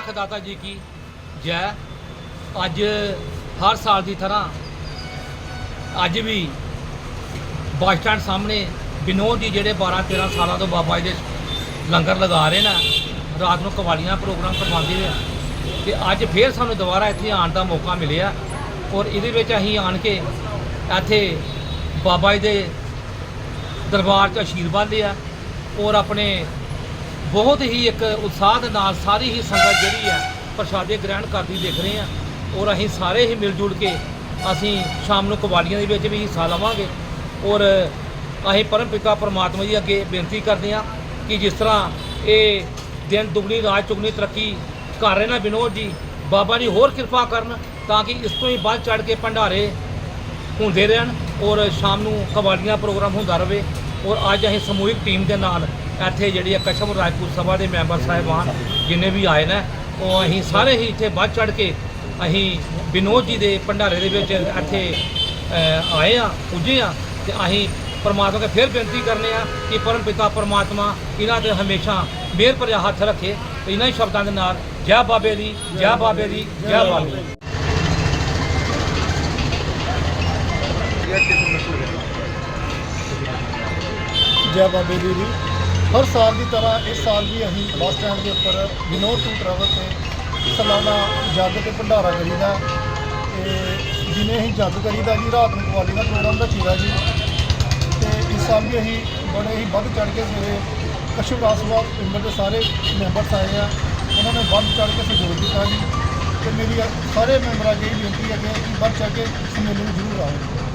ਲੱਖ ਦਾਤਾ ਜੀ ਕੀ ਜੈ। ਅੱਜ ਹਰ ਸਾਲ ਦੀ ਤਰ੍ਹਾਂ ਅੱਜ ਵੀ ਬੱਸ ਸਟੈਂਡ ਸਾਹਮਣੇ ਵਿਨੋਦ ਜੀ ਜਿਹੜੇ 12 13 ਸਾਲਾਂ ਤੋਂ ਬਾਬਾ ਜੀ ਦੇ ਲੰਗਰ ਲਗਾ ਰਹੇ ਨੇ, ਰਾਤ ਨੂੰ ਕਵਾਲੀਆਂ ਪ੍ਰੋਗਰਾਮ ਕਰਵਾਉਂਦੇ ਨੇ ਤੇ ਅੱਜ ਫੇਰ ਸਾਨੂੰ ਦੁਬਾਰਾ ਇੱਥੇ ਆਉਣ ਦਾ ਮੌਕਾ ਮਿਲਿਆ ਔਰ ਇਹਦੇ ਵਿੱਚ ਅਸੀਂ ਆਣ ਕੇ ਇੱਥੇ ਬਾਬਾ ਜੀ ਦੇ ਦਰਬਾਰ 'ਚ ਆਸ਼ੀਰਵਾਦ ਲਿਆ ਔਰ ਆਪਣੇ ਬਹੁਤ ਹੀ ਇੱਕ ਉਤਸ਼ਾਹ ਦੇ ਨਾਲ ਸਾਰੀ ਹੀ ਸੰਗਤ ਜਿਹੜੀ ਹੈ ਪ੍ਰਸ਼ਾਦੇ ਗ੍ਰਹਿਣ ਕਰਦੀ ਦੇਖ ਰਹੇ ਆ ਔਰ ਅਸੀਂ ਸਾਰੇ ਹੀ ਮਿਲ ਜੁਲ ਕੇ ਅਸੀਂ ਸ਼ਾਮ ਨੂੰ ਕਵਾਲੀਆਂ ਦੇ ਵਿੱਚ ਵੀ ਹਿੱਸਾ ਲਵਾਂਗੇ ਔਰ ਅਸੀਂ ਪਰਮ ਪਿਤਾ ਪਰਮਾਤਮਾ ਜੀ ਅੱਗੇ ਬੇਨਤੀ ਕਰਦੇ ਹਾਂ ਕਿ ਜਿਸ ਤਰ੍ਹਾਂ ਇਹ ਦਿਨ ਦੁਗਣੀ, ਰਾਤ ਚੁਗਣੀ ਤਰੱਕੀ ਕਰ ਰਹੇ ਨਾ ਵਿਨੋਦ ਜੀ, ਬਾਬਾ ਜੀ ਹੋਰ ਕਿਰਪਾ ਕਰਨ ਤਾਂ ਕਿ ਇਸ ਤੋਂ ਹੀ ਵੱਧ ਚੜ ਕੇ ਭੰਡਾਰੇ ਹੁੰਦੇ ਰਹਿਣ ਔਰ ਸ਼ਾਮ ਨੂੰ ਕਵਾਲੀਆਂ ਪ੍ਰੋਗਰਾਮ ਹੁੰਦਾ ਰਹੇ ਔਰ ਅੱਜ ਅਸੀਂ ਸਮੂਹਿਕ ਟੀਮ ਦੇ ਨਾਲ ਇੱਥੇ ਜਿਹੜੀ ਹੈ ਕਸ਼ਮ ਰਾਜਪੂਤ ਸਭਾ ਦੇ ਮੈਂਬਰ ਸਾਹਿਬਾਨ ਜਿੰਨੇ ਵੀ ਆਏ ਨੇ, ਉਹ ਅਸੀਂ ਸਾਰੇ ਹੀ ਇੱਥੇ ਵੱਧ ਚੜ ਕੇ ਅਸੀਂ ਵਿਨੋਦ ਜੀ ਦੇ ਭੰਡਾਰੇ ਦੇ ਵਿੱਚ ਇੱਥੇ ਆਏ ਆ, ਪੁੱਜੇ ਆ, ਤੇ ਅਸੀਂ ਪਰਮਾਤਮਾ ਕੇ ਫਿਰ ਬੇਨਤੀ ਕਰਨੇ ਆ ਕਿ ਪਰਮ ਪਿਤਾ ਪਰਮਾਤਮਾ ਇਹਨਾਂ ਤੇ ਹਮੇਸ਼ਾ ਮਿਹਰ ਭਰਿਆ ਹੱਥ ਰੱਖੇ ਤੇ ਇਹਨਾਂ ਹੀ ਸ਼ਬਦਾਂ ਦੇ ਨਾਲ ਜੈ ਬਾਬੇ ਦੀ, ਜੈ ਬਾਬੇ ਦੀ, ਜੈ ਬਾਬੇ ਦੀ। ਜੈ ਬਾਬੇ ਦੀ ਹਰ ਸਾਲ ਦੀ ਤਰ੍ਹਾਂ ਇਸ ਸਾਲ ਵੀ ਅਸੀਂ ਬੱਸ ਸਟੈਂਡ ਦੇ ਉੱਪਰ ਵਿਨੋਦ ਟੂ ਟਰੈਵਲ ਤੇ ਸਾਲਾਨਾ ਜੱਗ ਤੇ ਭੰਡਾਰਾ ਕਰੀਦਾ ਤੇ ਦਿਨੇ ਅਸੀਂ ਜੱਗ ਕਰੀਦਾ ਜੀ, ਰਾਤ ਨੂੰ ਕਵਾਲੀ ਦਾ ਪ੍ਰੋਗਰਾਮ ਰੱਖੀਦਾ ਜੀ। ਤੇ ਇਸ ਸਾਲ ਵੀ ਅਸੀਂ ਬੜੇ ਹੀ ਵੱਧ ਚੜ ਕੇ ਸਵੇਰੇ ਕਸ਼ਮ ਰਾਸਵਾ ਪਿੰਡ ਦੇ ਸਾਰੇ ਮੈਂਬਰਸ ਆਏ ਆ। ਉਹਨਾਂ ਨੇ ਵੱਧ ਚੜ ਕੇ ਸਹਿਯੋਗ ਦਿੱਤਾ ਜੀ। ਤੇ ਮੇਰੀ ਸਾਰੇ ਮੈਂਬਰਾਂ ਅੱਗੇ ਬੇਨਤੀ ਹੈ ਕਿ ਵੱਧ ਚੜ ਕੇ ਇਸ ਮੇਲੇ ਨੂੰ ਜ਼ਰੂਰ ਆਓ।